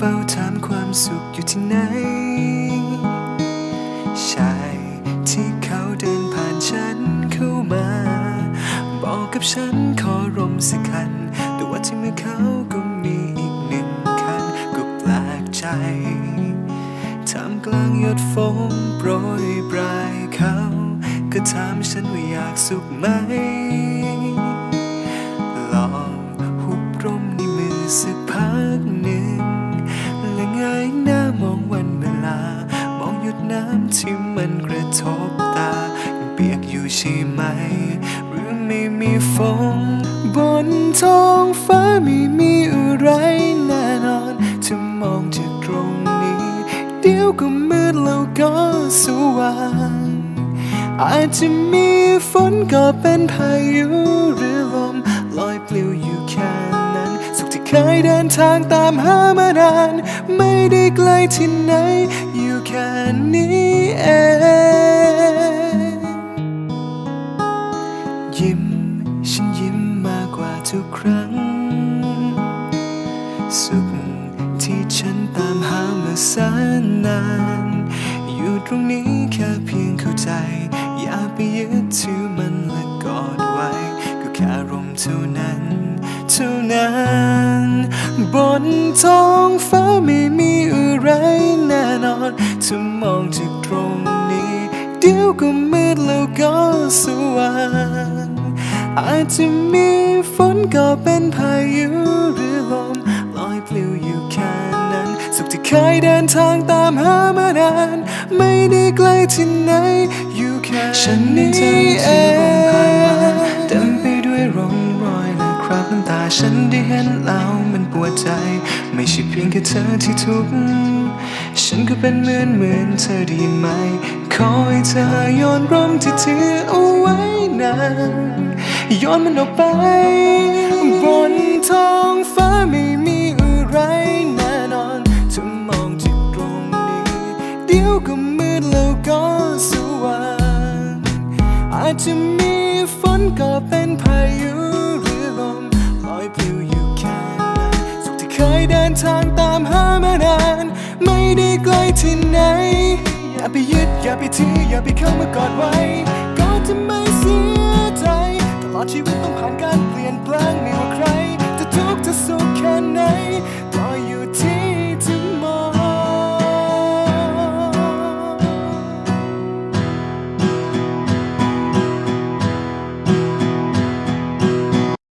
เฝ้าถามความสุขอยู่ที่ไหน ชายที่เขาเดินผ่านฉันเข้ามา บอกกับฉันขอรมสักคัน แต่ว่าที่มือเขาก็มีอีกหนึ่งคัน ก็แปลกใจทามกลางหยดฝนโปรยปลายเขา ก็ถามฉันว่าอยากสุขไหม ที่มันกระทบตายังเปียกอยู่ใช่ไหม หรือไม่มีฝนบนท้องฟ้าไม่มีอะไรแน่นอนถ้ามองจากตรงนี้ เดี๋ยวก็มืดแล้วก็สว่างอาจจะมีฝนก็เป็นพายุหรือลมลอยปลิวอยู่แค่นั้น สุขที่เคยเดินทางตามหามานาน ไม่ได้ไกลที่ไหน อยู่แค่นี้ ฉันยิ้มมากกว่าทุกครั้ง สุขที่ฉันตามหามาแสนนาน อยู่ตรงนี้แค่เพียงเข้าใจ อย่าไปยึดถือมันและกอดไว้ ก็แค่ลมเท่านั้น เท่านั้น บนท้องฟ้าไม่มีอะไรแน่นอนถ้ามองจากตรงนี้ เดี๋ยวก็มืดแล้วก็สว่าง อาจจะมีฝนก็เป็นพายุหรือลมลอยปลิวอยู่แค่นั้น สุขที่เคยเดินทางตามหามานาน ไม่ได้ไกลที่ไหน อยู่แค่ฉันนี้เองเต็มไปด้วยร่องรอยและคราบน้ำตาฉันได้เห็นแล้วมันปวดใจ ไม่ใช่เพียงแค่เธอที่ทุกข์ฉันก็เป็นเหมือนเหมือนเธอได้ยินไหม ขอให้เธอโยนร่มที่ถือเอาไว้นาน โยนมันออกไป บนท้องฟ้าไม่มีอะไรแน่นอนถ้ามองจากตรงนี้ เดี๋ยวก็มืดแล้วก็สว่างอาจจะมีฝนก็เป็นพายุหรือลมลอยปลิวอยู่แค่นั้นสุขที่เคยเดินทางตามหามานาน ไม่ได้ไกลที่ไหน อย่าไปยึดอย่าไปถืออย่าไปเข้ามากอดไว้ ลอดชีวิตต้องผ่านการเปลี่ยนแปลงไม่ว่าใคร จะทุกข์จะสุขแค่ไหน